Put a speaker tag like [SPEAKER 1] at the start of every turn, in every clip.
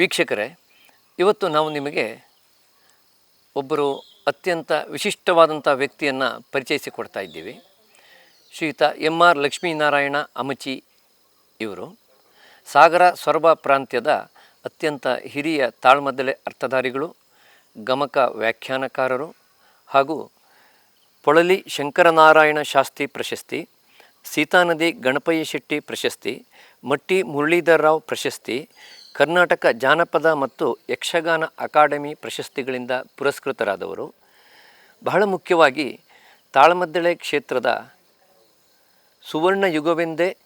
[SPEAKER 1] ವೀಕ್ಷಕರೇ, ಇವತ್ತು ನಾವು ನಿಮಗೆ ಒಬ್ಬರು ಅತ್ಯಂತ ವಿಶಿಷ್ಟವಾದಂಥ ವ್ಯಕ್ತಿಯನ್ನು ಪರಿಚಯಿಸಿಕೊಡ್ತಾ ಇದ್ದೀವಿ. ಶ್ರೀಯುತ ಎಂ ಆರ್ ಲಕ್ಷ್ಮೀನಾರಾಯಣ ಅಮಚಿ ಇವರು. ಸಾಗರ ಸೊರಬ ಪ್ರಾಂತ್ಯದ ಅತ್ಯಂತ ಹಿರಿಯ ತಾಳ್ಮದಲೆ ಅರ್ಥಧಾರಿಗಳು, ಗಮಕ ವ್ಯಾಖ್ಯಾನಕಾರರು ಹಾಗೂ ಪೊಳಲಿ ಶಂಕರನಾರಾಯಣ ಶಾಸ್ತ್ರಿ ಪ್ರಶಸ್ತಿ, ಸೀತಾನದಿ ಗಣಪಯ್ಯ ಶೆಟ್ಟಿ ಪ್ರಶಸ್ತಿ, ಮಟ್ಟಿ ಮುರಳೀಧರ್ ರಾವ್ ಪ್ರಶಸ್ತಿ ಕರ್ನಾಟಕ ಜಾನಪದ ಮತ್ತು ಯಕ್ಷಗಾನ ಅಕಾಡೆಮಿ ಪ್ರಶಸ್ತಿಗಳಿಂದ ಪುರಸ್ಕೃತರಾದವರು. ಬಹಳ ಮುಖ್ಯವಾಗಿ ತಾಳಮದ್ದಳೆ ಕ್ಷೇತ್ರದ ಸುವರ್ಣ ಯುಗವೆಂದೇ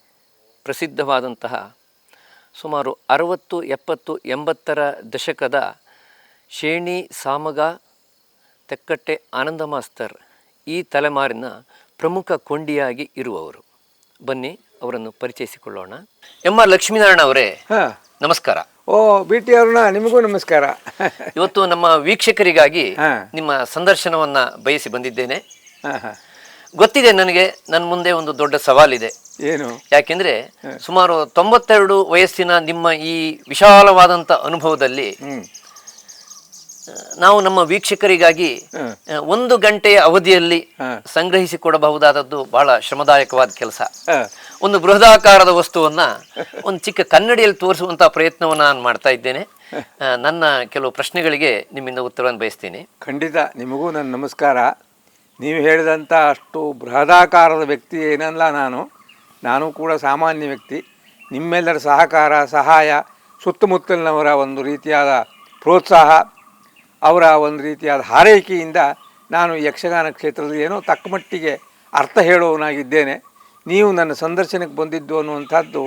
[SPEAKER 1] ಪ್ರಸಿದ್ಧವಾದಂತಹ ಸುಮಾರು ಅರವತ್ತು, ಎಪ್ಪತ್ತು, ಎಂಬತ್ತರ ದಶಕದ ಶೇಣಿ ಸಾಮಗ, ತೆಕ್ಕಟ್ಟೆ ಆನಂದ ಮಾಸ್ತರ್ ಈ ತಲೆಮಾರಿನ ಪ್ರಮುಖ ಕೊಂಡಿಯಾಗಿ ಇರುವವರು. ಬನ್ನಿ ಅವರನ್ನು ಪರಿಚಯಿಸಿಕೊಳ್ಳೋಣ. ಎಂ ಆರ್ ಲಕ್ಷ್ಮೀನಾರಾಯಣ ಅವರೇ ನಮಸ್ಕಾರ.
[SPEAKER 2] ಓ ಬಿ ಟಿ ಅರುಣ ನಿಮಗೂ ನಮಸ್ಕಾರ.
[SPEAKER 1] ಇವತ್ತು ನಮ್ಮ ವೀಕ್ಷಕರಿಗಾಗಿ
[SPEAKER 2] ಹಾ.
[SPEAKER 1] ನಿಮ್ಮ ಸಂದರ್ಶನವನ್ನ ಬಯಸಿ ಬಂದಿದ್ದೇನೆ.
[SPEAKER 2] ಹಾ, ಹಾ.
[SPEAKER 1] ಗೊತ್ತಿದೆ ನನಗೆ ನನ್ನ ಮುಂದೆ ಒಂದು ದೊಡ್ಡ ಸವಾಲಿದೆ.
[SPEAKER 2] ಏನು?
[SPEAKER 1] ಯಾಕೆಂದ್ರೆ ಸುಮಾರು ತೊಂಬತ್ತೆರಡು ವಯಸ್ಸಿನ ನಿಮ್ಮ ಈ ವಿಶಾಲವಾದಂಥ ಅನುಭವದಲ್ಲಿ
[SPEAKER 2] ಹ್ಮ್.
[SPEAKER 1] ನಾವು ನಮ್ಮ ವೀಕ್ಷಕರಿಗಾಗಿ. ಒಂದು ಗಂಟೆಯ ಅವಧಿಯಲ್ಲಿ
[SPEAKER 2] ಸಂಗ್ರಹಿಸಿ
[SPEAKER 1] ಸಂಗ್ರಹಿಸಿಕೊಡಬಹುದಾದದ್ದು ಬಹಳ ಶ್ರಮದಾಯಕವಾದ ಕೆಲಸ. ಒಂದು ಬೃಹದಾಕಾರದ ವಸ್ತುವನ್ನ ಒಂದು ಚಿಕ್ಕ ಕನ್ನಡಿಯಲ್ಲಿ ತೋರಿಸುವಂತಹ ಪ್ರಯತ್ನವನ್ನು ನಾನು ಮಾಡ್ತಾ ಇದ್ದೇನೆ. ನನ್ನ ಕೆಲವು ಪ್ರಶ್ನೆಗಳಿಗೆ ನಿಮ್ಮಿಂದ ಉತ್ತರವನ್ನು ಬಯಸ್ತೀನಿ.
[SPEAKER 2] ಖಂಡಿತ ನಿಮಗೂ ನನ್ನ ನಮಸ್ಕಾರ. ನೀವು ಹೇಳಿದಂಥ ಅಷ್ಟು ಬೃಹದಾಕಾರದ ವ್ಯಕ್ತಿ ಏನಲ್ಲ ನಾನು. ನಾನು ಕೂಡ ಸಾಮಾನ್ಯ ವ್ಯಕ್ತಿ. ನಿಮ್ಮೆಲ್ಲರ ಸಹಕಾರ ಸಹಾಯ ಸುತ್ತಮುತ್ತಲಿನವರ ಒಂದು ರೀತಿಯಾದ ಪ್ರೋತ್ಸಾಹ ಅವರ ಒಂದು ರೀತಿಯಾದ ಹಾರೈಕೆಯಿಂದ ನಾನು ಯಕ್ಷಗಾನ ಕ್ಷೇತ್ರದಲ್ಲಿ ಏನೋ ತಕ್ಕಮಟ್ಟಿಗೆ ಅರ್ಥ ಹೇಳುವವನಾಗಿದ್ದೇನೆ. ನೀವು ನನ್ನ ಸಂದರ್ಶನಕ್ಕೆ ಬಂದಿದ್ದು ಅನ್ನುವಂಥದ್ದು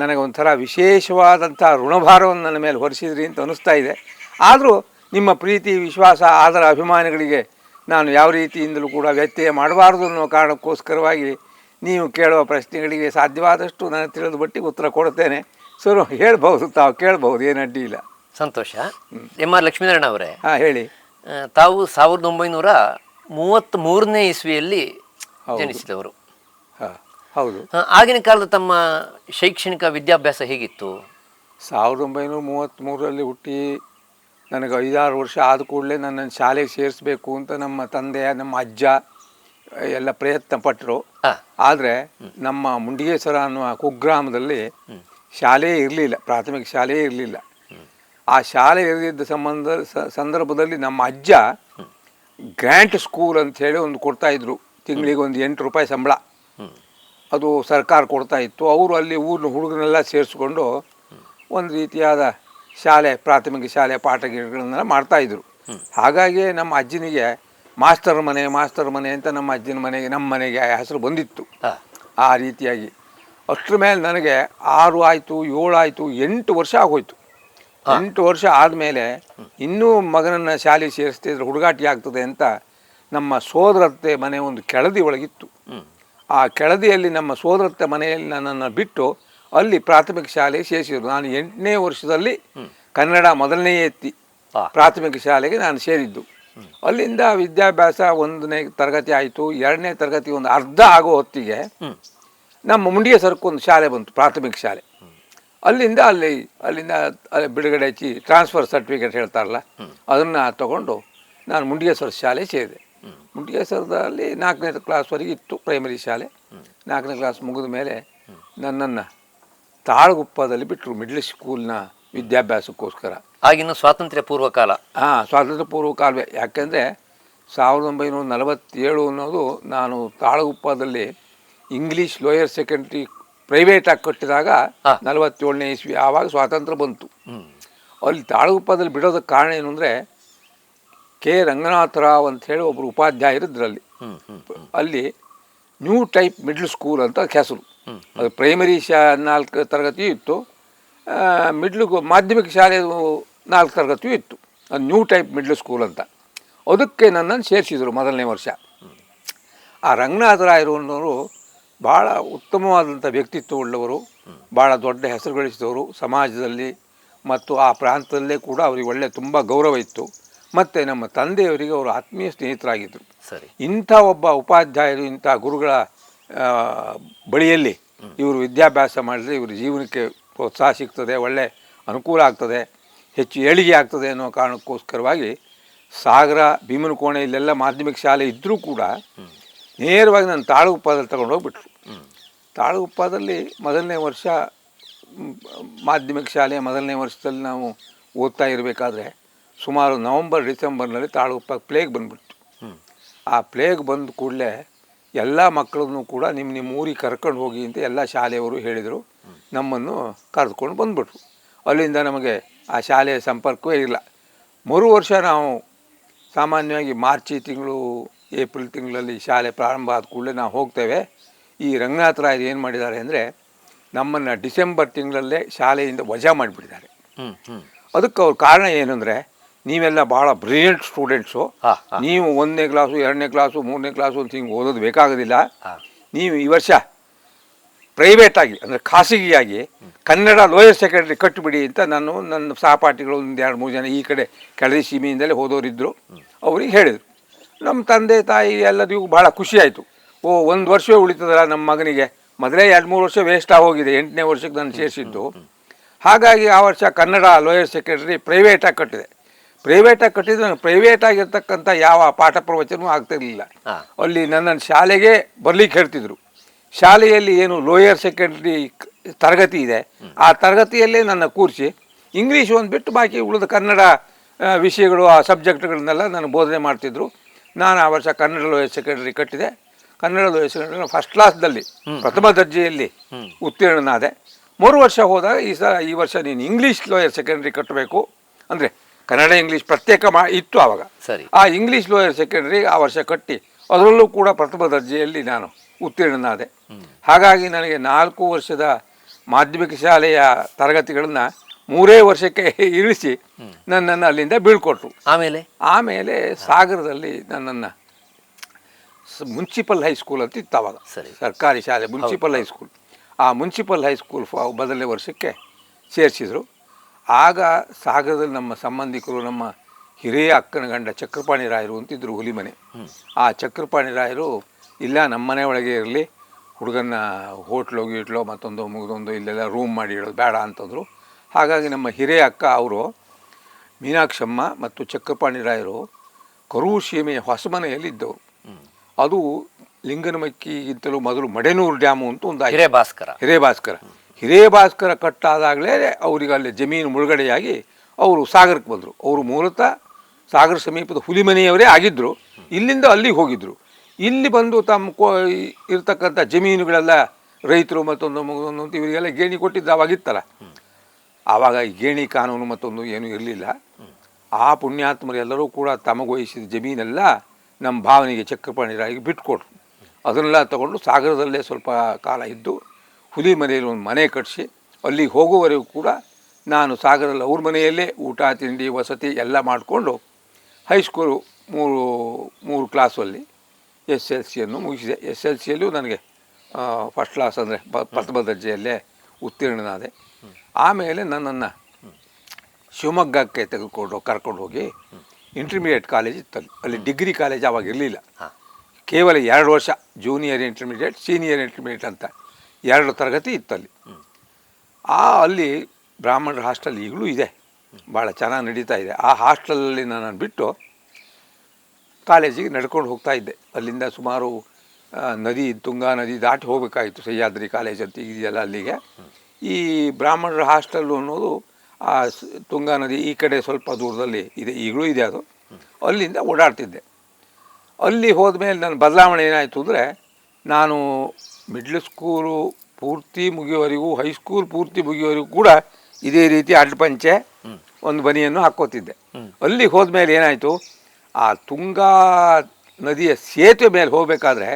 [SPEAKER 2] ನನಗೆ ಒಂಥರ ವಿಶೇಷವಾದಂಥ ಋಣಭಾರವನ್ನು ನನ್ನ ಮೇಲೆ ಹೊರಿಸಿದ್ರಿ ಅಂತ ಅನ್ನಿಸ್ತಾ ಇದೆ. ಆದರೂ ನಿಮ್ಮ ಪ್ರೀತಿ, ವಿಶ್ವಾಸ, ಆದರ, ಅಭಿಮಾನಿಗಳಿಗೆ ನಾನು ಯಾವ ರೀತಿಯಿಂದಲೂ ಕೂಡ ವ್ಯತ್ಯಯ ಮಾಡಬಾರ್ದು ಅನ್ನೋ ಕಾರಣಕ್ಕೋಸ್ಕರವಾಗಿ ನೀವು ಕೇಳುವ ಪ್ರಶ್ನೆಗಳಿಗೆ ಸಾಧ್ಯವಾದಷ್ಟು ನನಗೆ ತಿಳಿದ ಬಟ್ಟಿ ಉತ್ತರ ಕೊಡ್ತೇನೆ ಸರ್ ಹೇಳ್ಬೋದು ತಾವು ಕೇಳ್ಬೋದು ಏನು ಅಡ್ಡಿ ಇಲ್ಲ.
[SPEAKER 1] ಸಂತೋಷ. ಎಂ ಆರ್ ಲಕ್ಷ್ಮೀನಾರಾಯಣ ಅವರೇ.
[SPEAKER 2] ಹಾಂ ಹೇಳಿ.
[SPEAKER 1] ತಾವು ಸಾವಿರದ ಒಂಬೈನೂರ ಮೂವತ್ತ್ ಮೂರನೇ ಇಸ್ವಿಯಲ್ಲಿ ಜನಿಸಿದವರು.
[SPEAKER 2] ಹಾಂ ಹೌದು.
[SPEAKER 1] ಆಗಿನ ಕಾಲದ ತಮ್ಮ ಶೈಕ್ಷಣಿಕ ವಿದ್ಯಾಭ್ಯಾಸ ಹೇಗಿತ್ತು?
[SPEAKER 2] ಸಾವಿರದ ಒಂಬೈನೂರ ಮೂವತ್ತ್ಮೂರರಲ್ಲಿ ಹುಟ್ಟಿ ನನಗೆ ಐದಾರು ವರ್ಷ ಆದ ಕೂಡಲೇ ನನ್ನನ್ನು ಶಾಲೆಗೆ ಸೇರಿಸ್ಬೇಕು ಅಂತ ನಮ್ಮ ತಂದೆ ನಮ್ಮ ಅಜ್ಜ ಎಲ್ಲ ಪ್ರಯತ್ನ ಪಟ್ಟರು ಆದರೆ ನಮ್ಮ ಮುಂಡಿಗೇಶ್ವರ ಅನ್ನುವ ಕುಗ್ರಾಮದಲ್ಲಿ ಶಾಲೆಯೇ ಇರಲಿಲ್ಲ ಪ್ರಾಥಮಿಕ ಶಾಲೆಯೇ ಇರಲಿಲ್ಲ. ಆ ಶಾಲೆ ಇರದಿದ್ದ ಸಂಬಂಧ ಸ- ಸಂದರ್ಭದಲ್ಲಿ ನಮ್ಮ ಅಜ್ಜ ಗ್ರ್ಯಾಂಟ್ ಸ್ಕೂಲ್ ಅಂತ ಹೇಳಿ ಒಂದು ಕೊಡ್ತಾ ಇದ್ರು. ತಿಂಗಳಿಗೆ ಒಂದು ಎಂಟು ರೂಪಾಯಿ ಸಂಬಳ. ಅದು ಸರ್ಕಾರ ಕೊಡ್ತಾ ಇತ್ತು. ಅವರು ಅಲ್ಲಿ ಊರಿನ ಹುಡುಗನೆಲ್ಲ ಸೇರಿಸ್ಕೊಂಡು ಒಂದು ರೀತಿಯಾದ ಶಾಲೆ ಪ್ರಾಥಮಿಕ ಶಾಲೆ ಪಾಠ ಗಿಡಗಳನ್ನೆಲ್ಲ ಮಾಡ್ತಾಯಿದ್ರು ಹಾಗಾಗಿ ನಮ್ಮ ಅಜ್ಜನಿಗೆ ಮಾಸ್ಟರ್ ಮನೆ ಮಾಸ್ಟರ್ ಮನೆ ಅಂತ ನಮ್ಮ ಅಜ್ಜನ ಮನೆಗೆ ನಮ್ಮ ಮನೆಗೆ ಆ ಹೆಸರು ಬಂದಿತ್ತು.
[SPEAKER 1] ಆ,
[SPEAKER 2] ಆ ರೀತಿಯಾಗಿ. ಅಷ್ಟರ ಮೇಲೆ ನನಗೆ ಆರು ಆಯಿತು ಏಳು ಆಯಿತು ಎಂಟು ವರ್ಷ ಆಗೋಯ್ತು. ಎಂಟು ವರ್ಷ ಆದಮೇಲೆ ಇನ್ನೂ ಮಗನನ್ನು ಶಾಲೆ ಸೇರಿಸ್ತಿದ್ರೆ ಹುಡುಗಾಟಿ ಆಗ್ತದೆ ಅಂತ ನಮ್ಮ ಸೋದರತ್ತೆ ಮನೆ ಒಂದು ಕೆಳದಿ ಒಳಗಿತ್ತು. ಆ ಕೆಳದಿಯಲ್ಲಿ ನಮ್ಮ ಸೋದರತ್ತೆ ಮನೆಯಲ್ಲಿ ನನ್ನನ್ನು ಬಿಟ್ಟು ಅಲ್ಲಿ ಪ್ರಾಥಮಿಕ ಶಾಲೆ ಸೇರಿಸಿದ್ರು. ನಾನು ಎಂಟನೇ ವರ್ಷದಲ್ಲಿ ಕನ್ನಡ ಮೊದಲನೇ ಎತ್ತಿ ಪ್ರಾಥಮಿಕ ಶಾಲೆಗೆ ನಾನು ಸೇರಿದ್ದು. ಅಲ್ಲಿಂದ ವಿದ್ಯಾಭ್ಯಾಸ ಒಂದನೇ ತರಗತಿ ಆಯಿತು. ಎರಡನೇ ತರಗತಿ ಒಂದು ಅರ್ಧ ಆಗೋ ಹೊತ್ತಿಗೆ
[SPEAKER 1] ನಮ್ಮ
[SPEAKER 2] ನಮ್ಮ ಸರ್ಕು ಒಂದು ಶಾಲೆ ಬಂತು ಪ್ರಾಥಮಿಕ ಶಾಲೆ. ಅಲ್ಲಿಂದ ಅಲ್ಲಿ ಅಲ್ಲಿಂದ ಅಲ್ಲಿ ಬಿಡುಗಡೆ ಹಚ್ಚಿ ಟ್ರಾನ್ಸ್ಫರ್ ಸರ್ಟಿಫಿಕೇಟ್ ಹೇಳ್ತಾರಲ್ಲ ಅದನ್ನು ತಗೊಂಡು ನಾನು ಮುಂಡಿಗೇಶ್ವರ ಶಾಲೆ ಸೇರಿದೆ. ಮುಂಡಿಗೇಶ್ವರದಲ್ಲಿ ನಾಲ್ಕನೇ ಕ್ಲಾಸ್ವರೆಗೆ ಇತ್ತು ಪ್ರೈಮರಿ ಶಾಲೆ. ನಾಲ್ಕನೇ ಕ್ಲಾಸ್ ಮುಗಿದ ಮೇಲೆ ನನ್ನನ್ನು ತಾಳಗುಪ್ಪದಲ್ಲಿ ಬಿಟ್ಟರು ಮಿಡ್ಲ್ ಸ್ಕೂಲ್ನ ವಿದ್ಯಾಭ್ಯಾಸಕ್ಕೋಸ್ಕರ.
[SPEAKER 1] ಆಗಿನ ಸ್ವಾತಂತ್ರ್ಯ ಪೂರ್ವ ಕಾಲ.
[SPEAKER 2] ಹಾಂ ಸ್ವಾತಂತ್ರ್ಯ ಪೂರ್ವ ಕಾಲವೇ ಯಾಕೆಂದರೆ ಸಾವಿರದ ಒಂಬೈನೂರ ನಲವತ್ತೇಳು ಅನ್ನೋದು ನಾನು ತಾಳಗುಪ್ಪದಲ್ಲಿ ಇಂಗ್ಲೀಷ್ ಲೋಯರ್ ಸೆಕೆಂಡ್ರಿ ಪ್ರೈವೇಟಾಗಿ ಕಟ್ಟಿದಾಗ
[SPEAKER 1] ಹಾ.
[SPEAKER 2] ನಲವತ್ತೇಳನೇ ಇಸ್ವಿ ಆವಾಗ ಸ್ವಾತಂತ್ರ್ಯ ಬಂತು. ಅಲ್ಲಿ ತಾಳಗುಪ್ಪದಲ್ಲಿ ಬಿಡೋದಕ್ಕೆ ಕಾರಣ ಏನು ಅಂದರೆ ಕೆ ರಂಗನಾಥರಾವ್ ಅಂತ ಹೇಳಿ ಒಬ್ಬರು ಉಪಾಧ್ಯಾಯ ಅಲ್ಲಿ ನ್ಯೂ ಟೈಪ್ ಮಿಡ್ಲ್ ಸ್ಕೂಲ್ ಅಂತ ಹೆಸರು. ಅದು ಪ್ರೈಮರಿ ಶಾ ನಾಲ್ಕು ತರಗತಿ ಇತ್ತು. ಮಿಡ್ಲ್ ಮಾಧ್ಯಮಿಕ ಶಾಲೆ ನಾಲ್ಕು ತರಗತಿಯೂ ಇತ್ತು. ಅದು ನ್ಯೂ ಟೈಪ್ ಮಿಡ್ಲ್ ಸ್ಕೂಲ್ ಅಂತ. ಅದಕ್ಕೆ ನನ್ನನ್ನು ಸೇರಿಸಿದರು ಮೊದಲನೇ ವರ್ಷ. ಆ ರಂಗನಾಥರಾಯರು ಅನ್ನೋರು ಭಾಳ ಉತ್ತಮವಾದಂಥ ವ್ಯಕ್ತಿತ್ವ ಉಳ್ಳವರು ಭಾಳ ದೊಡ್ಡ ಹೆಸರು ಗಳಿಸಿದವರು ಸಮಾಜದಲ್ಲಿ ಮತ್ತು ಆ ಪ್ರಾಂತದಲ್ಲೇ ಕೂಡ ಅವರಿಗೆ ಒಳ್ಳೆ ತುಂಬ ಗೌರವ ಇತ್ತು. ಮತ್ತು ನಮ್ಮ ತಂದೆಯವರಿಗೆ ಅವರು ಆತ್ಮೀಯ ಸ್ನೇಹಿತರಾಗಿದ್ದರು.
[SPEAKER 1] ಸರಿ.
[SPEAKER 2] ಇಂಥ ಒಬ್ಬ ಉಪಾಧ್ಯಾಯರು ಇಂಥ ಗುರುಗಳ ಬಳಿಯಲ್ಲಿ ಇವರು ವಿದ್ಯಾಭ್ಯಾಸ ಮಾಡಿದರೆ ಇವ್ರ ಜೀವನಕ್ಕೆ ಪ್ರೋತ್ಸಾಹ ಸಿಗ್ತದೆ ಒಳ್ಳೆ ಅನುಕೂಲ ಆಗ್ತದೆ ಹೆಚ್ಚು ಏಳಿಗೆ ಆಗ್ತದೆ ಅನ್ನೋ ಕಾರಣಕ್ಕೋಸ್ಕರವಾಗಿ ಸಾಗರ ಭೀಮನಕೋಣೆ ಇಲ್ಲೆಲ್ಲ ಮಾಧ್ಯಮಿಕ ಶಾಲೆ ಇದ್ದರೂ ಕೂಡ ನೇರವಾಗಿ ನಾನು ತಾಳು ತಗೊಂಡು ಹೋಗ್ಬಿಟ್ರು ತಾಳುಗುಪ್ಪದಲ್ಲಿ ಮೊದಲನೇ ವರ್ಷ ಮಾಧ್ಯಮಿಕ ಶಾಲೆಯ ಮೊದಲನೇ ವರ್ಷದಲ್ಲಿ ನಾವು ಓದ್ತಾ ಇರಬೇಕಾದ್ರೆ ಸುಮಾರು ನವಂಬರ್ ಡಿಸೆಂಬರ್ನಲ್ಲಿ ತಾಳುಗುಪ್ಪ ಪ್ಲೇಗ್ ಬಂದ್ಬಿಡ್ತು. ಆ ಪ್ಲೇಗ್ ಬಂದ ಕೂಡಲೇ ಎಲ್ಲ ಮಕ್ಕಳನ್ನು ಕೂಡ ನಿಮ್ಮ ನಿಮ್ಮ ಊರಿಗೆ ಕರ್ಕೊಂಡು ಹೋಗಿ ಅಂತ ಎಲ್ಲ ಶಾಲೆಯವರು ಹೇಳಿದರು. ನಮ್ಮನ್ನು ಕರೆದುಕೊಂಡು ಬಂದ್ಬಿಟ್ರು. ಅಲ್ಲಿಂದ ನಮಗೆ ಆ ಶಾಲೆಯ ಸಂಪರ್ಕವೇ ಇಲ್ಲ. ಮರು ವರ್ಷ ನಾವು ಸಾಮಾನ್ಯವಾಗಿ ಮಾರ್ಚಿ ತಿಂಗಳು ಏಪ್ರಿಲ್ ತಿಂಗಳಲ್ಲಿ ಶಾಲೆ ಪ್ರಾರಂಭ ಆದ ಕೂಡಲೇ ನಾವು ಹೋಗ್ತೇವೆ. ಈ ರಂಗನಾಥ ರಾಯರು ಏನು ಮಾಡಿದ್ದಾರೆ ಅಂದರೆ ನಮ್ಮನ್ನು ಡಿಸೆಂಬರ್ ತಿಂಗಳಲ್ಲೇ ಶಾಲೆಯಿಂದ ವಜಾ ಮಾಡಿಬಿಟ್ಟಿದ್ದಾರೆ. ಅದಕ್ಕೆ ಅವ್ರ ಕಾರಣ ಏನಂದರೆ ನೀವೆಲ್ಲ ಭಾಳ ಬ್ರಿಲಿಯಂಟ್ ಸ್ಟೂಡೆಂಟ್ಸು. ನೀವು ಒಂದನೇ ಕ್ಲಾಸು ಎರಡನೇ ಕ್ಲಾಸು ಮೂರನೇ ಕ್ಲಾಸು ಅಂತ ಹಿಂಗೆ ಓದೋದು ಬೇಕಾಗೋದಿಲ್ಲ. ನೀವು ಈ ವರ್ಷ ಪ್ರೈವೇಟಾಗಿ ಅಂದರೆ ಖಾಸಗಿಯಾಗಿ ಕನ್ನಡ ಲೋಯರ್ ಸೆಕೆಂಡ್ರಿ ಕಟ್ಟಿಬಿಡಿ ಅಂತ ನಾನು ನನ್ನ ಸಹಪಾಠಿಗಳು ಒಂದು ಎರಡು ಮೂರು ಜನ ಈ ಕಡೆ ಕೆಳದಿ ಸೀಮೆಯಿಂದಲೇ ಹೋದವರಿದ್ದರು ಅವ್ರಿಗೆ ಹೇಳಿದರು. ನಮ್ಮ ತಂದೆ ತಾಯಿ ಎಲ್ಲರಿಗೂ ಭಾಳ ಖುಷಿಯಾಯಿತು ಓ ಒಂದು ವರ್ಷವೇ ಉಳಿತದಲ್ಲ ನಮ್ಮ ಮಗನಿಗೆ. ಮೊದಲೇ ಎರಡು ಮೂರು ವರ್ಷ ವೇಸ್ಟ್ ಆಗೋಗಿದೆ ಎಂಟನೇ ವರ್ಷಕ್ಕೆ ನಾನು ಸೇರಿಸಿದ್ದು. ಹಾಗಾಗಿ ಆ ವರ್ಷ ಕನ್ನಡ ಲೋಯರ್ ಸೆಕ್ರೆಟರಿ ಪ್ರೈವೇಟಾಗಿ ಕಟ್ಟಿದೆ. ಪ್ರೈವೇಟಾಗಿ ಕಟ್ಟಿದ್ದು ನಾನು ಪ್ರೈವೇಟ್ ಆಗಿರ್ತಕ್ಕಂಥ ಯಾವ ಪಾಠ ಪ್ರವಚನವೂ ಆಗ್ತಿರಲಿಲ್ಲ ಅಲ್ಲಿ ನನ್ನನ್ನು ಶಾಲೆಗೆ ಬರ್ಲಿಕ್ಕೆ ಹೇಳ್ತಿದ್ರು. ಶಾಲೆಯಲ್ಲಿ ಏನು ಲೋಯರ್ ಸೆಕೆಂಡ್ರಿ ತರಗತಿ ಇದೆ ಆ ತರಗತಿಯಲ್ಲೇ ನನ್ನ ಕೂರಿಸಿ ಇಂಗ್ಲೀಷ್ ಒಂದು ಬಿಟ್ಟು ಬಾಕಿ ಉಳಿದ ಕನ್ನಡ ವಿಷಯಗಳು ಆ ಸಬ್ಜೆಕ್ಟ್ಗಳನ್ನೆಲ್ಲ ನಾನು ಬೋಧನೆ ಮಾಡ್ತಿದ್ರು. ನಾನು ಆ ವರ್ಷ ಕನ್ನಡ ಲೋಯರ್ ಸೆಕೆಂಡ್ರಿ ಕಟ್ಟಿದೆ. ಕನ್ನಡ ಲೋಯರ್ ಸೆಕೆಂಡ್ರಿ ಫಸ್ಟ್ ಕ್ಲಾಸ್ದಲ್ಲಿ ಪ್ರಥಮ ದರ್ಜೆಯಲ್ಲಿ ಉತ್ತೀರ್ಣನಾದೆ. ಮೂರು ವರ್ಷ ಹೋದಾಗ ಈ ಸಲ ಈ ವರ್ಷ ನೀನು ಇಂಗ್ಲೀಷ್ ಲೋಯರ್ ಸೆಕೆಂಡ್ರಿ ಕಟ್ಟಬೇಕು. ಅಂದರೆ ಕನ್ನಡ ಇಂಗ್ಲೀಷ್ ಪ್ರತ್ಯೇಕ ಮಾ ಇತ್ತು ಆವಾಗ.
[SPEAKER 1] ಸರಿ.
[SPEAKER 2] ಆ ಇಂಗ್ಲೀಷ್ ಲೋಯರ್ ಸೆಕೆಂಡ್ರಿ ಆ ವರ್ಷ ಕಟ್ಟಿ ಅದರಲ್ಲೂ ಕೂಡ ಪ್ರಥಮ ದರ್ಜೆಯಲ್ಲಿ ನಾನು ಉತ್ತೀರ್ಣನಾದೆ. ಹಾಗಾಗಿ ನನಗೆ ನಾಲ್ಕು ವರ್ಷದ ಮಾಧ್ಯಮಿಕ ಶಾಲೆಯ ತರಗತಿಗಳನ್ನು ಮೂರೇ ವರ್ಷಕ್ಕೆ ಇಳಿಸಿ ನನ್ನನ್ನು ಅಲ್ಲಿಂದ ಬೀಳ್ಕೊಟ್ರು.
[SPEAKER 1] ಆಮೇಲೆ?
[SPEAKER 2] ಆಮೇಲೆ ಸಾಗರದಲ್ಲಿ ನನ್ನನ್ನು ಮುನ್ಸಿಪಲ್ ಹೈಸ್ಕೂಲ್ ಅಂತ ಇತ್ತು ಅವಾಗ.
[SPEAKER 1] ಸರಿ.
[SPEAKER 2] ಸರ್ಕಾರಿ ಶಾಲೆ ಮುನ್ಸಿಪಲ್ ಹೈಸ್ಕೂಲ್ ಆ ಮುನ್ಸಿಪಲ್ ಹೈಸ್ಕೂಲ್ ಫ ಮೊದಲನೇ ವರ್ಷಕ್ಕೆ ಸೇರಿಸಿದರು. ಆಗ ಸಾಗರದಲ್ಲಿ ನಮ್ಮ ಸಂಬಂಧಿಕರು ನಮ್ಮ ಹಿರಿಯ ಅಕ್ಕನ ಗಂಡ ಚಕ್ರಪಾಣಿ ರಾಯರು ಅಂತಿದ್ದರು ಹುಲಿಮನೆ. ಆ ಚಕ್ರಪಾಣಿ ರಾಯರು ಇಲ್ಲ ನಮ್ಮ ಮನೆ ಒಳಗೆ ಇರಲಿ ಹುಡುಗನ್ನ ಹೋಟ್ಲೋ ಗೀಟ್ಲೋ ಮತ್ತೊಂದು ಮುಗಿದೊಂದು ಇಲ್ಲೆಲ್ಲ ರೂಮ್ ಮಾಡಿ ಇಡೋದು ಬೇಡ ಅಂತಂದರು. ಹಾಗಾಗಿ ನಮ್ಮ ಹಿರಿಯ ಅಕ್ಕ ಅವರು ಮೀನಾಕ್ಷಮ್ಮ ಮತ್ತು ಚಕ್ರಪಾಣಿ ರಾಯರು ಕರೂರು ಸೀಮೆಯ ಹೊಸಮನೆಯಲ್ಲಿ ಇದ್ದವರು ಅದು ಲಿಂಗನಮಕ್ಕಿಗಿಂತಲೂ ಮೊದಲು ಮಡೆನೂರು ಡ್ಯಾಮು ಅಂತ ಒಂದು ಹಿರೇ
[SPEAKER 1] ಭಾಸ್ಕರ
[SPEAKER 2] ಹಿರೇ ಭಾಸ್ಕರ ಹಿರೇ ಭಾಸ್ಕರ ಕಟ್ಟಾದಾಗಲೇ ಅವರಿಗೆ ಅಲ್ಲಿ ಜಮೀನು ಮುಳುಗಡೆಯಾಗಿ ಅವರು ಸಾಗರಕ್ಕೆ ಬಂದರು. ಅವರು ಮೂಲತಃ ಸಾಗರ ಸಮೀಪದ ಹುಲಿಮನೆಯವರೇ ಆಗಿದ್ದರು ಇಲ್ಲಿಂದ ಅಲ್ಲಿಗೆ ಹೋಗಿದ್ದರು ಇಲ್ಲಿ ಬಂದು ತಮ್ಮ ಕೋ ಇರ್ತಕ್ಕಂಥ ಜಮೀನುಗಳೆಲ್ಲ ರೈತರು ಮತ್ತೊಂದು ಮಗೊಂದು ಅಂತ ಇವರಿಗೆಲ್ಲ ಗೇಣಿ ಕೊಟ್ಟಿದ್ದು ಅವಾಗಿತ್ತಲ್ಲ. ಆವಾಗ ಈ ಗೇಣಿ ಕಾನೂನು ಮತ್ತೊಂದು ಏನೂ ಇರಲಿಲ್ಲ. ಆ ಪುಣ್ಯಾತ್ಮರು ಎಲ್ಲರೂ ಕೂಡ ವಹಿಸಿದ ಜಮೀನೆಲ್ಲ ನಮ್ಮ ಭಾವನೆಗೆ ಚಕ್ರಪಾಣಿರಾಗಿ ಬಿಟ್ಕೊಟ್ರು. ಅದನ್ನೆಲ್ಲ ತಗೊಂಡು ಸಾಗರದಲ್ಲೇ ಸ್ವಲ್ಪ ಕಾಲ ಇದ್ದು ಹುಲಿ ಮನೆಯಲ್ಲಿ ಒಂದು ಮನೆ ಕಟ್ಟಿಸಿ ಅಲ್ಲಿಗೆ ಹೋಗುವವರೆಗೂ ಕೂಡ ನಾನು ಸಾಗರದಲ್ಲಿ ಅವ್ರ ಮನೆಯಲ್ಲೇ ಊಟ ತಿಂಡಿ ವಸತಿ ಎಲ್ಲ ಮಾಡಿಕೊಂಡು ಹೈಸ್ಕೂಲು ಮೂರು ಮೂರು ಕ್ಲಾಸಲ್ಲಿ ಎಸ್ ಎಲ್ ಸಿಯನ್ನು ಮುಗಿಸಿದೆ. ಎಸ್ ಎಲ್ ಸಿಯಲ್ಲೂ ನನಗೆ ಫಸ್ಟ್ ಕ್ಲಾಸ್ ಅಂದರೆ ಪ್ರಥಮ ದರ್ಜೆಯಲ್ಲೇ ಉತ್ತೀರ್ಣನಾದೆ. ಆಮೇಲೆ ನನ್ನನ್ನು ಶಿವಮೊಗ್ಗಕ್ಕೆ ತೆಗೆದುಕೊಂಡು ಕರ್ಕೊಂಡು ಹೋಗಿ ಇಂಟರ್ಮೀಡಿಯೇಟ್ ಕಾಲೇಜ್ ಇತ್ತಲ್ಲಿ ಅಲ್ಲಿ ಡಿಗ್ರಿ ಕಾಲೇಜ್ ಆವಾಗ ಇರಲಿಲ್ಲ. ಕೇವಲ ಎರಡು ವರ್ಷ ಜೂನಿಯರ್ ಇಂಟರ್ಮೀಡಿಯೇಟ್ ಸೀನಿಯರ್ ಇಂಟರ್ಮೀಡಿಯೇಟ್ ಅಂತ ಎರಡು ತರಗತಿ ಇತ್ತಲ್ಲಿ. ಆ ಅಲ್ಲಿ ಬ್ರಾಹ್ಮಣರ ಹಾಸ್ಟೆಲ್ ಈಗಲೂ ಇದೆ. ಭಾಳ ಚೆನ್ನಾಗಿ ನಡೀತಾ ಇದೆ. ಆ ಹಾಸ್ಟೆಲಲ್ಲಿ ನಾನು ಬಿಟ್ಟು ಕಾಲೇಜಿಗೆ ನಡ್ಕೊಂಡು ಹೋಗ್ತಾ ಇದ್ದೆ. ಅಲ್ಲಿಂದ ಸುಮಾರು ನದಿ ತುಂಗಾ ನದಿ ದಾಟಿ ಹೋಗಬೇಕಾಗಿತ್ತು ಸಹ್ಯಾದ್ರಿ ಕಾಲೇಜ್ ಅಂತ ಇದೆಯಲ್ಲ ಅಲ್ಲಿಗೆ. ಈ ಬ್ರಾಹ್ಮಣರ ಹಾಸ್ಟೆಲ್ಲು ಅನ್ನೋದು ಆ ತುಂಗಾ ನದಿ ಈ ಕಡೆ ಸ್ವಲ್ಪ ದೂರದಲ್ಲಿ ಇದೆ ಈಗಲೂ ಇದೆ ಅದು. ಅಲ್ಲಿಂದ ಓಡಾಡ್ತಿದ್ದೆ. ಅಲ್ಲಿ ಹೋದ್ಮೇಲೆ ನನ್ನ ಬದಲಾವಣೆ ಏನಾಯಿತು ಅಂದರೆ ನಾನು ಮಿಡ್ಲ್ ಸ್ಕೂಲು ಪೂರ್ತಿ ಮುಗಿಯುವವರೆಗೂ ಹೈಸ್ಕೂಲ್ ಪೂರ್ತಿ ಮುಗಿಯುವವರೆಗೂ ಕೂಡ ಇದೇ ರೀತಿ ಅಡ್ಡಪಂಚೆ ಒಂದು ಬನಿಯನ್ನು ಹಾಕ್ಕೋತಿದ್ದೆ. ಅಲ್ಲಿ ಹೋದ್ಮೇಲೆ ಏನಾಯಿತು ಆ ತುಂಗಾ ನದಿಯ ಸೇತುವೆ ಮೇಲೆ ಹೋಗಬೇಕಾದ್ರೆ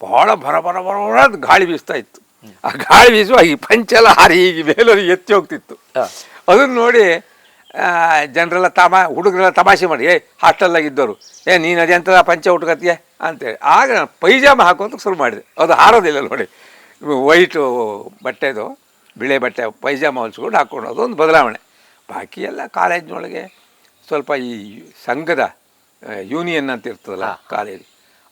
[SPEAKER 2] ಬಹಳ ಬರ ಬರ ಅಂತ ಗಾಳಿ ಬೀಸ್ತಾ ಇತ್ತು. ಆ ಗಾಳಿ ಬೀಸುವ ಈ ಪಂಚೆಲ್ಲ ಹಾರಿ ಹೀಗೆ ಮೇಲೆ ಎತ್ತಿ ಹೋಗ್ತಿತ್ತು. ಅದನ್ನು ನೋಡಿ ಜನರೆಲ್ಲ ತಮಾ ಹುಡುಗರೆಲ್ಲ ತಮಾಷೆ ಮಾಡಿ ಏಯ್ ಹಾಸ್ಟೆಲ್ಲಾಗಿದ್ದವರು ಏ ನೀನು ಅದೆಂಥದ ಪಂಚ ಉಟ್ಕತ್ತೀಯ? ಅಂತೇಳಿ. ಆಗ ನಾನು ಪೈಜಾಮ ಹಾಕೋಂತ ಶುರು ಮಾಡಿದೆ. ಅದು ಹಾರೋದಿಲ್ಲ ನೋಡಿ. ವೈಟು ಬಟ್ಟೆದು ಬಿಳೆ ಬಟ್ಟೆ ಪೈಜಾಮ ಹೊಲ್ಸ್ಕೊಂಡು ಹಾಕ್ಕೊಂಡು ಅದೊಂದು ಬದಲಾವಣೆ. ಬಾಕಿ ಎಲ್ಲ ಕಾಲೇಜಿನೊಳಗೆ ಸ್ವಲ್ಪ ಈ ಸಂಘದ ಯೂನಿಯನ್ ಅಂತ ಇರ್ತದಲ್ಲ ಕಾಲೇಜ್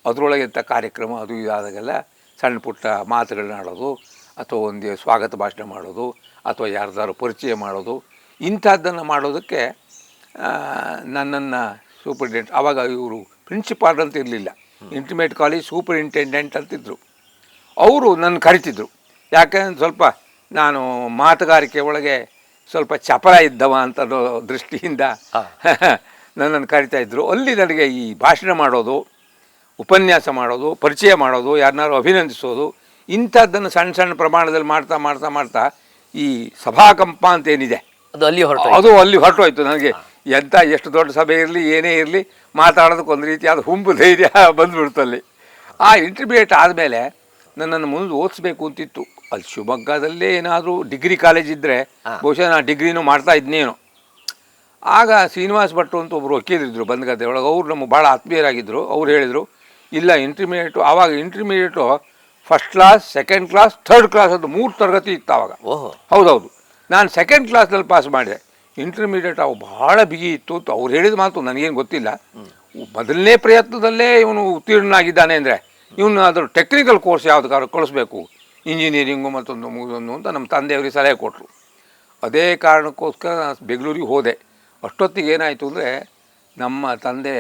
[SPEAKER 2] ಅದರೊಳಗೆ ಇಂಥ ಕಾರ್ಯಕ್ರಮ ಅದು ಇದಾದಾಗೆಲ್ಲ ಸಣ್ಣ ಪುಟ್ಟ ಮಾತುಗಳನ್ನ ಆಡೋದು ಅಥವಾ ಒಂದು ಸ್ವಾಗತ ಭಾಷಣ ಮಾಡೋದು ಅಥವಾ ಯಾರ್ದಾರು ಪರಿಚಯ ಮಾಡೋದು ಇಂಥದ್ದನ್ನು ಮಾಡೋದಕ್ಕೆ ನನ್ನನ್ನು ಸೂಪರಿಂಟೆಂಡೆಂಟ್ ಆವಾಗ ಇವರು ಪ್ರಿನ್ಸಿಪಾಲ್ ಅಂತ ಇರಲಿಲ್ಲ. ಇಂಟಿಮೇಟ್ ಕಾಲೇಜ್ ಸೂಪರಿಂಟೆಂಡೆಂಟ್ ಅಂತಿದ್ದರು ಅವರು ನನ್ನ ಕರಿತಿದ್ರು. ಯಾಕೆಂದ್ರೆ ಸ್ವಲ್ಪ ನಾನು ಮಾತುಗಾರಿಕೆ ಒಳಗೆ ಸ್ವಲ್ಪ ಚಪಲ ಇದ್ದವ ಅಂತ ದೃಷ್ಟಿಯಿಂದ ನನ್ನನ್ನು ಕರಿತಾ ಇದ್ದರು ಅಲ್ಲಿ ನನಗೆ ಈ ಭಾಷಣ ಮಾಡೋದು ಉಪನ್ಯಾಸ ಮಾಡೋದು ಪರಿಚಯ ಮಾಡೋದು ಯಾರನ್ನಾರು ಅಭಿನಂದಿಸೋದು ಇಂಥದ್ದನ್ನು ಸಣ್ಣ ಸಣ್ಣ ಪ್ರಮಾಣದಲ್ಲಿ ಮಾಡ್ತಾ ಮಾಡ್ತಾ ಮಾಡ್ತಾ ಈ ಸಭಾಕಂಪ ಅಂತ ಏನಿದೆ
[SPEAKER 1] ಅದು ಅಲ್ಲಿ ಹೊರಟು
[SPEAKER 2] ಅದು ಅಲ್ಲಿ ಹೊರಟೋಯ್ತು ನನಗೆ. ಎಂಥ ಎಷ್ಟು ದೊಡ್ಡ ಸಭೆ ಇರಲಿ ಏನೇ ಇರಲಿ ಮಾತಾಡೋದಕ್ಕೆ ಒಂದು ರೀತಿಯಾದ ಹುಂಬು ಧೈರ್ಯ ಬಂದ್ಬಿಡ್ತು ಅಲ್ಲಿ. ಆ ಇಂಟರ್ಮೀಡಿಯೇಟ್ ಆದಮೇಲೆ ನನ್ನನ್ನು ಮುಂದೆ ಓದಿಸ್ಬೇಕು ಅಂತಿತ್ತು. ಅಲ್ಲಿ ಶಿವಮೊಗ್ಗದಲ್ಲೇ ಏನಾದರೂ ಡಿಗ್ರಿ ಕಾಲೇಜ್ ಇದ್ದರೆ ಬಹುಶಃ ನಾನು ಡಿಗ್ರಿನೂ ಮಾಡ್ತಾ ಇದ್ನೇನು. ಆಗ ಶ್ರೀನಿವಾಸ್ ಭಟ್ರು ಅಂತ ಒಬ್ಬರು ವಕೀಲರಿದ್ದರು ಬಂದಗದ್ದೆ ಒಳಗೆ. ಅವ್ರು ನಮಗೆ ಭಾಳ ಆತ್ಮೀಯರಾಗಿದ್ದರು ಅವ್ರು ಹೇಳಿದರು ಇಲ್ಲ ಇಂಟರ್ಮೀಡಿಯೇಟು ಆವಾಗ intermediate first class second class third class ಅದು ಮೂರು ತರಗತಿ ಇತ್ತು ಆವಾಗ.
[SPEAKER 1] ಓಹೋ.
[SPEAKER 2] ಹೌದೌದು. ನಾನು ಸೆಕೆಂಡ್ ಕ್ಲಾಸ್ನಲ್ಲಿ ಪಾಸ್ ಮಾಡಿದೆ. ಇಂಟರ್ಮೀಡಿಯೇಟ್ ಅವು ಭಾಳ ಬಿಗಿ ಇತ್ತು. ಅಂತ ಅವ್ರು ಹೇಳಿದ ಮಾತು ನನಗೇನು ಗೊತ್ತಿಲ್ಲ. ಮೊದಲನೇ ಪ್ರಯತ್ನದಲ್ಲೇ ಇವನು ಉತ್ತೀರ್ಣನಾಗಿದ್ದಾನೆ ಅಂದರೆ ಇವನು ಅದರ ಟೆಕ್ನಿಕಲ್ ಕೋರ್ಸ್ ಯಾವ್ದಕ್ಕಾದ್ರು ಕಳಿಸ್ಬೇಕು. ಇಂಜಿನಿಯರಿಂಗು ಮತ್ತೊಂದು ಮುಗಿದೊಂದು ಅಂತ ನಮ್ಮ ತಂದೆಯವರಿಗೆ ಸಲಹೆ ಕೊಟ್ಟರು ಅದೇ ಕಾರಣಕ್ಕೋಸ್ಕರ ನಾನು ಬೆಂಗಳೂರಿಗೆ ಹೋದೆ. ಅಷ್ಟೊತ್ತಿಗೆ ಏನಾಯಿತು ಅಂದರೆ ನಮ್ಮ ತಂದೆ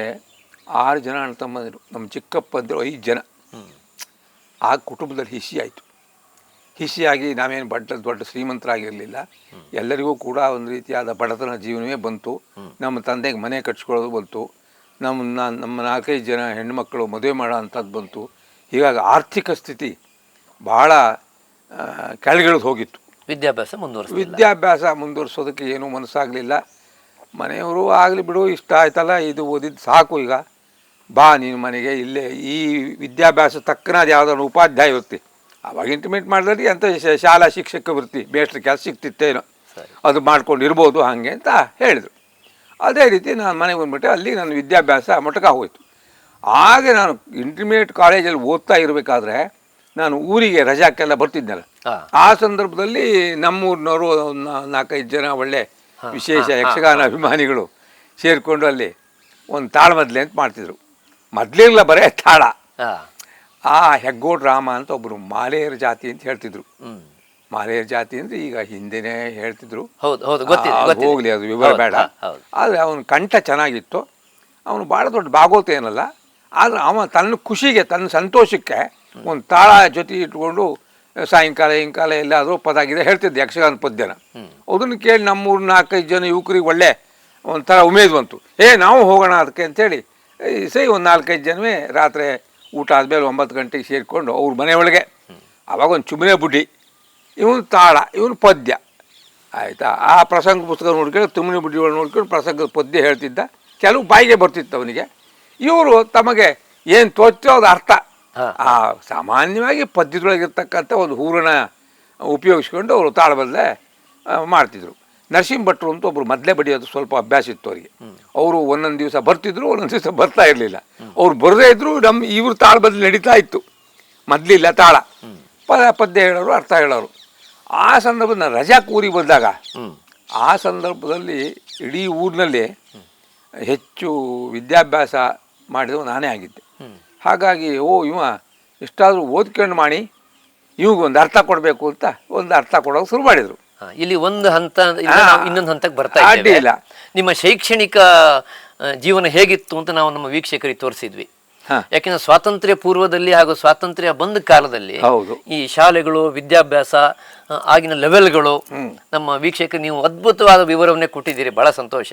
[SPEAKER 2] ಆರು ಜನ ಅಣ್ಣ ತಮ್ಮಂದಿರು ನಮ್ಮ ಚಿಕ್ಕಪ್ಪಂದಿರು ಐದು ಜನ. ಆ ಕುಟುಂಬದಲ್ಲಿ ಹಿಸಿ ಆಯಿತು. ಹಿಸಿಯಾಗಿ ನಾವೇನು ಬಡ್ಡ ದೊಡ್ಡ ಶ್ರೀಮಂತರಾಗಿರಲಿಲ್ಲ. ಎಲ್ಲರಿಗೂ ಕೂಡ ಒಂದು ರೀತಿಯಾದ ಬಡತನ ಜೀವನವೇ ಬಂತು. ನಮ್ಮ ತಂದೆಗೆ ಮನೆ ಕಟ್ಸ್ಕೊಳ್ಳೋದು ಬಂತು. ನಮ್ಮ ನಮ್ಮ ನಾಲ್ಕೈದು ಜನ ಹೆಣ್ಮಕ್ಳು ಮದುವೆ ಮಾಡೋ ಅಂಥದ್ದು ಬಂತು. ಹೀಗಾಗಿ ಆರ್ಥಿಕ ಸ್ಥಿತಿ ಭಾಳ ಕೆಳಗಿಳಿದು ಹೋಗಿತ್ತು.
[SPEAKER 1] ವಿದ್ಯಾಭ್ಯಾಸ ಮುಂದುವರಿಸ
[SPEAKER 2] ವಿದ್ಯಾಭ್ಯಾಸ ಮುಂದುವರಿಸೋದಕ್ಕೆ ಏನೂ ಮನಸ್ಸಾಗಲಿಲ್ಲ. ಮನೆಯವರು ಆಗಲಿ ಬಿಡು ಇಷ್ಟ ಆಯ್ತಲ್ಲ ಇದು ಓದಿದ್ದು ಸಾಕು ಈಗ. ಬಾ ನೀನು ಮನೆಗೆ ಇಲ್ಲೇ ಈ ವಿದ್ಯಾಭ್ಯಾಸ ತಕ್ಕನಾದ ಯಾವುದಾದ್ರು ಉಪಾಧ್ಯಾಯ ವೃತ್ತಿ ಅವಾಗ ಇಂಟಿಮೇಟ್ ಮಾಡಿದ್ರೆ ಅಂತ ಶಾಲಾ ಶಿಕ್ಷಕ ವೃತ್ತಿ ಬೇಸ್ಟ್ರ ಕೆಲಸ
[SPEAKER 1] ಸಿಗ್ತಿತ್ತೇನೋ.
[SPEAKER 2] ಅದು ಮಾಡ್ಕೊಂಡು ಇರ್ಬೋದು ಹಾಗೆ ಅಂತ ಹೇಳಿದರು. ಅದೇ ರೀತಿ ನಾನು ಮನೆಗೆ ಬಂದ್ಬಿಟ್ಟೆ ಅಲ್ಲಿ ನನ್ನ ವಿದ್ಯಾಭ್ಯಾಸ ಮೊಟಕ ಹೋಯಿತು. ಆಗ ನಾನು ಇಂಟಿಮೇಟ್ ಕಾಲೇಜಲ್ಲಿ ಓದ್ತಾ ಇರಬೇಕಾದ್ರೆ ನಾನು ಊರಿಗೆ ರಜಾಕ್ಕೆಲ್ಲ
[SPEAKER 1] ಬರ್ತಿದ್ದೆಲ್ಲ.
[SPEAKER 2] ಆ ಸಂದರ್ಭದಲ್ಲಿ ನಮ್ಮೂರಿನವರು ನಾಲ್ಕೈದು ಜನ ಒಳ್ಳೆ ವಿಶೇಷ ಯಕ್ಷಗಾನ ಅಭಿಮಾನಿಗಳು ಸೇರಿಕೊಂಡು ಅಲ್ಲಿ ಒಂದು ತಾಳಮದ್ಲೆ ಅಂತ ಮಾಡ್ತಿದ್ರು. ಮೊದಲಿಲ್ಲ ಬರೇ ತಾಳ. ಆ ಹೆಗ್ಗೋಡ್ ರಾಮ ಅಂತ ಒಬ್ಬರು ಮಾಲೆಯರ ಜಾತಿ ಅಂತ ಹೇಳ್ತಿದ್ರು. ಮಾಲೆಯರ ಜಾತಿ ಅಂದ್ರೆ ಈಗ ಹಿಂದೆನೇ ಹೇಳ್ತಿದ್ರು. ಹೋಗ್ಲಿ ಅದು ವಿವರ ಬೇಡ. ಆದ್ರೆ ಅವನ ಕಂಠ ಚೆನ್ನಾಗಿತ್ತು. ಅವನು ಭಾಳ ದೊಡ್ಡ ಭಾಗವತ ಏನಲ್ಲ ಆದ್ರೆ ಅವ ತನ್ನ ಖುಷಿಗೆ ತನ್ನ ಸಂತೋಷಕ್ಕೆ ಒಂದು ತಾಳ ಜೊತೆ ಇಟ್ಕೊಂಡು ಸಾಯಂಕಾಲ ಹಿಂಕಾಲ ಎಲ್ಲಾದರೂ ಪದ ಗಿದೆ ಹೇಳ್ತಿದ್ದೆ ಯಕ್ಷಗಾನ ಪದ್ಯನ. ಅದನ್ನು ಕೇಳಿ ನಮ್ಮೂರು ನಾಲ್ಕೈದು ಜನ ಯುವಕರಿಗೆ ಒಳ್ಳೆ ಒಂಥರ ಉಮೇದು ಬಂತು. ಏ ನಾವು ಹೋಗೋಣ ಅದಕ್ಕೆ ಅಂತೇಳಿ ಸರಿ ಸೈ ಒಂದು ನಾಲ್ಕೈದು ಜನವೇ ರಾತ್ರಿ ಊಟ ಆದಮೇಲೆ ಒಂಬತ್ತು ಗಂಟೆಗೆ ಸೇರಿಕೊಂಡು ಅವ್ರ ಮನೆಯೊಳಗೆ ಅವಾಗ ಒಂದು ಚುಮ್ಮನೆ ಬುಡ್ಡಿ ಇವನು ತಾಳ ಇವನು ಪದ್ಯ. ಆಯಿತಾ? ಆ ಪ್ರಸಂಗ ಪುಸ್ತಕ ನೋಡ್ಕೊಂಡು ತುಮ್ಮನೆ ಬುಡ್ಡಿಗಳು ನೋಡ್ಕೊಂಡು ಪ್ರಸಂಗದ ಪದ್ಯ ಹೇಳ್ತಿದ್ದ. ಕೆಲವು ಬಾಯಿಗೆ ಬರ್ತಿತ್ತು ಅವನಿಗೆ. ಇವರು ತಮಗೆ ಏನು ತೋಚೋ ಅದು ಅರ್ಥ. ಆ ಸಾಮಾನ್ಯವಾಗಿ ಪದ್ಯದೊಳಗಿರ್ತಕ್ಕಂಥ ಒಂದು ಹೂರಣ ಉಪಯೋಗಿಸ್ಕೊಂಡು ಅವರು ತಾಳ ಬದಲೆ ಮಾಡ್ತಿದ್ರು. ನರಸಿಂಹ ಭಟ್ರು ಅಂತ ಒಬ್ರು ಮೊದಲೇ ಬಡಿಯೋದು ಸ್ವಲ್ಪ ಅಭ್ಯಾಸ ಇತ್ತು ಅವರಿಗೆ. ಅವರು ಒಂದೊಂದು ದಿವಸ ಬರ್ತಿದ್ರು, ಒಂದೊಂದು ದಿವಸ ಬರ್ತಾ ಇರಲಿಲ್ಲ. ಅವ್ರು ಬರದೇ ಇದ್ರು ನಮ್ಮ ಇವ್ರ ತಾಳ ಬದಲು ನಡೀತಾ ಇತ್ತು. ಮೊದಲಿಲ್ಲ ತಾಳ. ಪದ ಪದ್ಯ ಹೇಳೋರು, ಅರ್ಥ ಹೇಳೋರು. ಆ ಸಂದರ್ಭದಲ್ಲಿ ರಜಾ ಕೂರಿ ಬಂದಾಗ, ಆ ಸಂದರ್ಭದಲ್ಲಿ ಇಡೀ ಊರಿನಲ್ಲಿ ಹೆಚ್ಚು ವಿದ್ಯಾಭ್ಯಾಸ ಮಾಡಿದವ ನಾನೇ ಆಗಿದ್ದೆ. ಹಾಗಾಗಿ, ಓ, ಇವ ಎಷ್ಟಾದರೂ ಓದ್ಕೊಂಡು ಮಾಡಿ ಇವ್ಗೊಂದು ಅರ್ಥ ಕೊಡಬೇಕು ಅಂತ ಒಂದು ಅರ್ಥ ಕೊಡೋಕೆ ಶುರು ಮಾಡಿದರು.
[SPEAKER 1] ಇಲ್ಲಿ ಒಂದು ಹಂತ ಇನ್ನೊಂದು ಹಂತಕ್ಕೆ ಬರ್ತಾ ಇದ್ದೇವೆ
[SPEAKER 2] ಇಲ್ಲ.
[SPEAKER 1] ನಿಮ್ಮ ಶೈಕ್ಷಣಿಕ ಜೀವನ ಹೇಗಿತ್ತು ಅಂತ ನಾವು ನಮ್ಮ ವೀಕ್ಷಕರಿಗೆ ತೋರಿಸಿದ್ವಿ ಯಾಕೆಂದ್ರೆ ಸ್ವಾತಂತ್ರ್ಯ ಪೂರ್ವದಲ್ಲಿ ಹಾಗೂ ಸ್ವಾತಂತ್ರ್ಯ ಬಂದ ಕಾಲದಲ್ಲಿ. ಈ ಶಾಲೆಗಳು ವಿದ್ಯಾಭ್ಯಾಸ ಆಗಿನ ಲೆವೆಲ್ಗಳು ನಮ್ಮ ವೀಕ್ಷಕರು ನೀವು ಅದ್ಭುತವಾದ ವಿವರವನ್ನೇ ಕೊಟ್ಟಿದ್ದೀರಿ ಬಹಳ ಸಂತೋಷ.